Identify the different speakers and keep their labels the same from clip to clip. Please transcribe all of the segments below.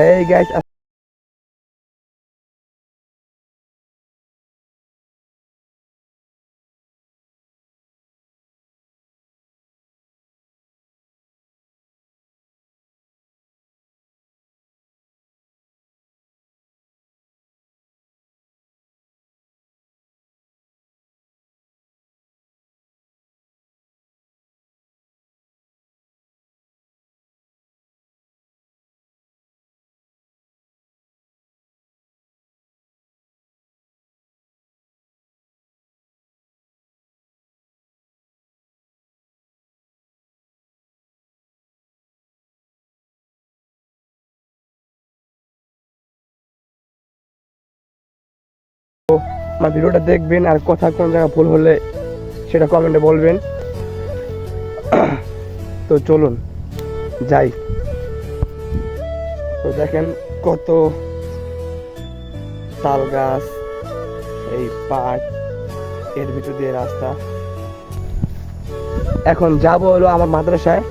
Speaker 1: Hey guys, আমার ভিডিওটা দেখবেন আর কথা কোন জায়গায় ভুল হলে সেটা কমেন্টে বলবেন। তো চলুন, যাই। তো দেখেন কত তাল গাছ, এই পাট, এর ভিতর দিয়ে রাস্তা। এখন যাব হলো আমার মাদ্রাসায়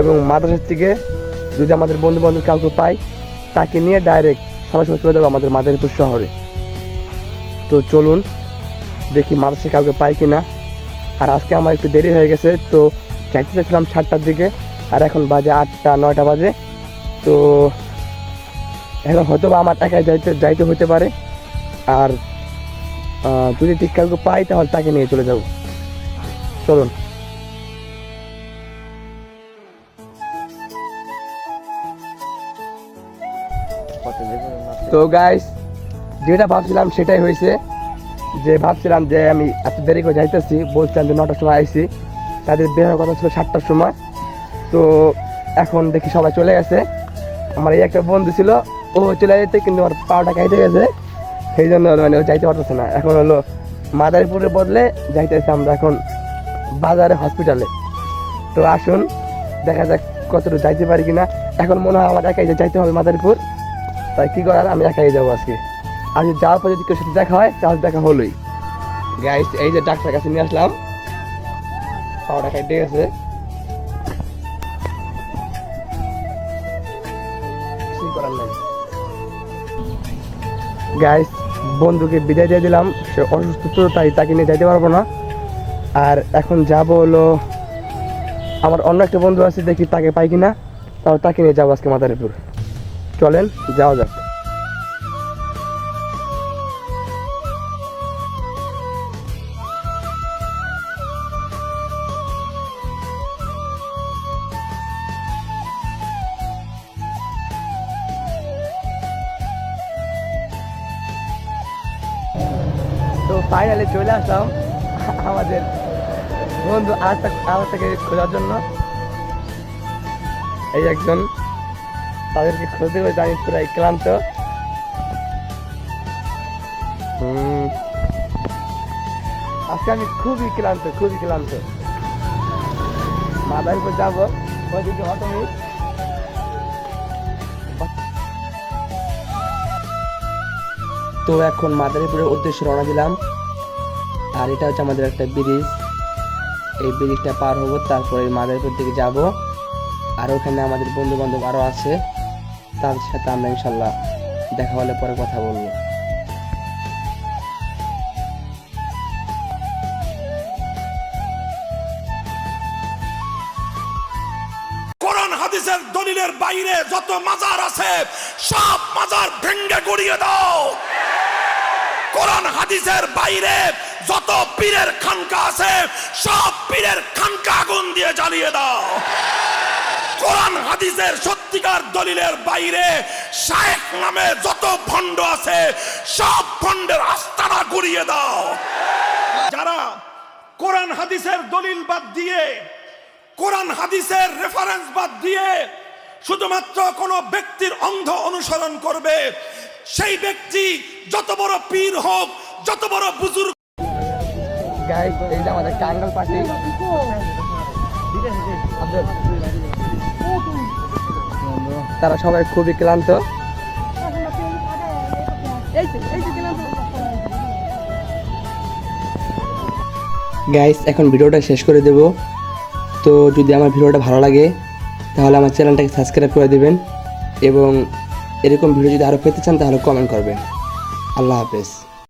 Speaker 1: এবং মাদ্রাসার থেকে যদি আমাদের বন্ধু বান্ধব কাউকে পাই তাকে নিয়ে ডাইরেক্ট সরাসরি চলে যাব আমাদের মাদারীপুর শহরে। তো চলুন দেখি মাদ্রাসায় কাউকে পাই কিনা। আর আজকে আমার একটু দেরি হয়ে গেছে, তো চাইতে চাইছিলাম সাতটার দিকে, আর এখন বাজে আটটা, নয়টা বাজে। তো এখন হয়তো বা আমার একাই যাইতে যাইতে হতে পারে। আর যদি ঠিক কাউকে পাই, তাহলে তাকে নিয়ে চলে যাব। চলুন। তো গাইস যেটা ভাবছিলাম সেটাই হয়েছে যে ভাবছিলাম যে আমি এত দেরি করে যাইতেছি, বলছিলাম যে নটার সময় আইসি তাদের বের হওয়ার কথা ছিল সাতটার সময়। তো এখন দেখি সবাই চলে গেছে। আমার এই একটা বন্ধু ছিল, ও চলে যেতে কিন্তু আমার পাওয়াটা কাইতে গেছে। সেই জন্য মানে ও যাইতে পারতেছে না। এখন হলো মাদারীপুরের বদলে যাইতেছে আমরা এখন বাজারে হসপিটালে তো আসুন, দেখা যাক কতটুকু যাইতে পারি কিনা। এখন মনে হয় আমার একাই যাইতে হবে মাদারীপুর। তাই কি করার? আমি একাই যাব আজকে। আর যাওয়ার পর যদি কেউ সাথে দেখা হয় তাহলে দেখা হলোই। গাইস এই যে ডাক্তার কাছে নিয়ে আসলাম। পাওয়াটা কেটে গেছে। গাইস বন্ধুকে বিদায় দিয়ে দিলাম। সে অসুস্থ তো তাই তাকে নিয়ে যাইতে পারব না। আর এখন যাব হলো আমার অন্য একটা বন্ধু আছে দেখি তাকে পাই কিনা। তাও তাকে নিয়ে যাব আজকে মাদারীপুর। চলেন যাওয়া যাক। ফাইনালি চলে আসলাম আমাদের বন্ধু আর আমার থেকে খোঁজার জন্য। এই একজন, তাদেরকে খুঁজতে খুঁজতে আমি প্রায় ক্লান্ত। আজকে আমি খুবই ক্লান্ত খুবই ক্লান্ত। মাদারীপুর যাব ওইদিকে তো এখন মাদারীপুরের উদ্দেশ্যে রওনা দিলাম। আর এটা হচ্ছে আমাদের একটা ব্রিজ এই ব্রিজটা পার হব, তারপরে মাদারপুর দিকে যাব। আর ওখানে আমাদের বন্ধু বান্ধব আরও আছে। তাদের সাথে আমরা ইনশাল্লাহ দেখা হলে পরে কথা বলব।
Speaker 2: দলিলের বাইরে যত মাজার আছে, সব মাজার ভেঙ্গে গড়িয়ে দাও। কোরআন হাদিসের বাইরে যত পীরের খানকা আছে, সব পীরের খানকা আগুন দিয়ে জ্বালিয়ে দাও। কোরআন, হাদিসের সত্যিকার দলিলের বাইরে শায়েখ নামে যত ভণ্ড আছে, সব ভণ্ডের আস্তানা গুড়িয়ে দাও। যারা কোরআন, হাদিসের দলিল বাদ দিয়ে, কোরআন, হাদিসের রেফারেন্স বাদ দিয়ে শুধুমাত্র কোনো ব্যক্তির অন্ধ অনুসরণ করবে, সেই ব্যক্তি যত বড় পীর হোক, যত বড় বুজুর্গ
Speaker 1: গাইস এই যে আমাদের পার্টি। তারা সবাই খুবই ক্লান্ত। গাইস এখন ভিডিওটা শেষ করে দেব। তো যদি আমার ভিডিওটা ভালো লাগে, তাহলে আমার চ্যানেলটাকে সাবস্ক্রাইব করে দেবেন এবং এরকম ভিডিও যদি আরও পেতে চান, তাহলে কমেন্ট করবেন। আল্লাহ হাফেজ।